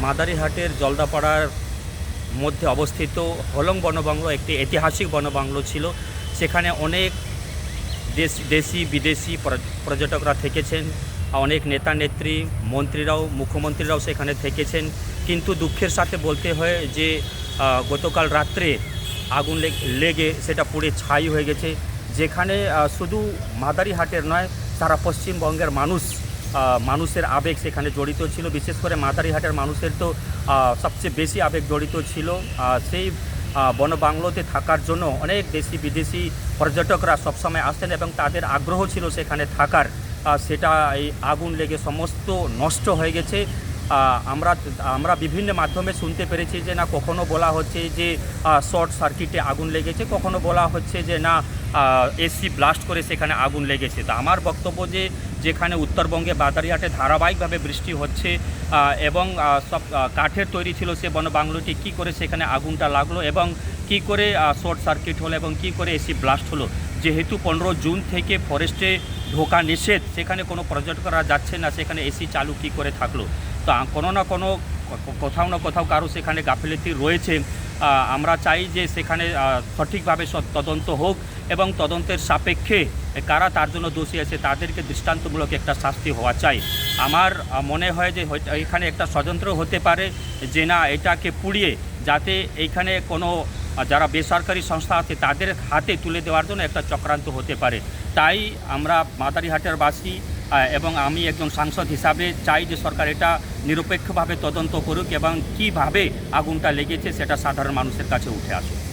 মাদারিহাটের জলদাপাড়ার মধ্যে অবস্থিত হলং বনবাংলো একটি ঐতিহাসিক বনবাংলো ছিল। সেখানে অনেক দেশ, দেশি, বিদেশি পর্যটকরা থেকেছেন। অনেক নেতা, নেত্রী, মন্ত্রীরাও, মুখ্যমন্ত্রীরাও সেখানে থেকেছেন। কিন্তু দুঃখের সাথে বলতে হয় যে গতকাল রাত্রে আগুন লেগ- সেটা পুড়ে ছাই হয়ে গেছে। যেখানে শুধু মাদারিহাটের নয়, সারা পশ্চিমবঙ্গের মানুষ মানুষের আবেগ সেখানে জড়িত ছিল। বিশেষ করে মাদারিহাটের মানুষের তো সবচেয়ে বেশি আবেগ জড়িত ছিল। সেই বনবাংলোতে থাকার জন্য অনেক দেশি বিদেশি পর্যটকরা সবসময় আসতেন এবং তাদের আগ্রহ ছিল সেখানে থাকার। সেটা এই আগুন লেগে সমস্ত নষ্ট হয়ে গেছে। আমরা আমরা বিভিন্ন মাধ্যমে শুনতে পেরেছি যে না কখনো বলা হচ্ছে যে শর্ট সার্কিটে আগুন লেগেছে, কখনো বলা হচ্ছে যে না এসি ব্লাস্ট করে সেখানে আগুন লেগেছে। তা আমার বক্তব্য যে, যেখানে উত্তরবঙ্গে বাদারিহাটে ধারাবাহিকভাবে বৃষ্টি হচ্ছে এবং সব কাঠের তৈরি ছিল সে বনবাংলোটি, কী করে সেখানে আগুনটা লাগল এবং কি করে শর্ট সার্কিট হলো এবং কি করে এসি ব্লাস্ট হলো। যেহেতু পনেরো জুন থেকে ফরেস্টে ঢোকা নিষেধ, সেখানে কোনো পর্যটকরা যাচ্ছে না, সেখানে এসি চালু কি করে থাকল? তো কোনো না কোনো কোথাও না কোথাও কারও সেখানে গাফিলতি রয়েছে। আমরা চাই যে সেখানে সঠিকভাবে তদন্ত হোক এবং তদন্তের সাপেক্ষে কারা তার জন্য দোষী আছে তাদেরকে দৃষ্টান্তমূলক একটা শাস্তি হওয়া চাই। আমার মনে হয় যে এখানে একটা ষড়যন্ত্র হতে পারে যে না, এটাকে পুড়িয়ে যাতে এইখানে কোনো যারা বেসরকারি সংস্থা আছে তাদের হাতে তুলে দেওয়ার জন্য একটা চক্রান্ত হতে পারে। তাই আমরা মাদারিহাটের বাসী এবং আমি একজন সাংসদ হিসাবে চাই যে সরকার এটা নিরপেক্ষভাবে তদন্ত করুক এবং কীভাবে আগুনটা লেগেছে সেটা সাধারণ মানুষের কাছে উঠে আসুক।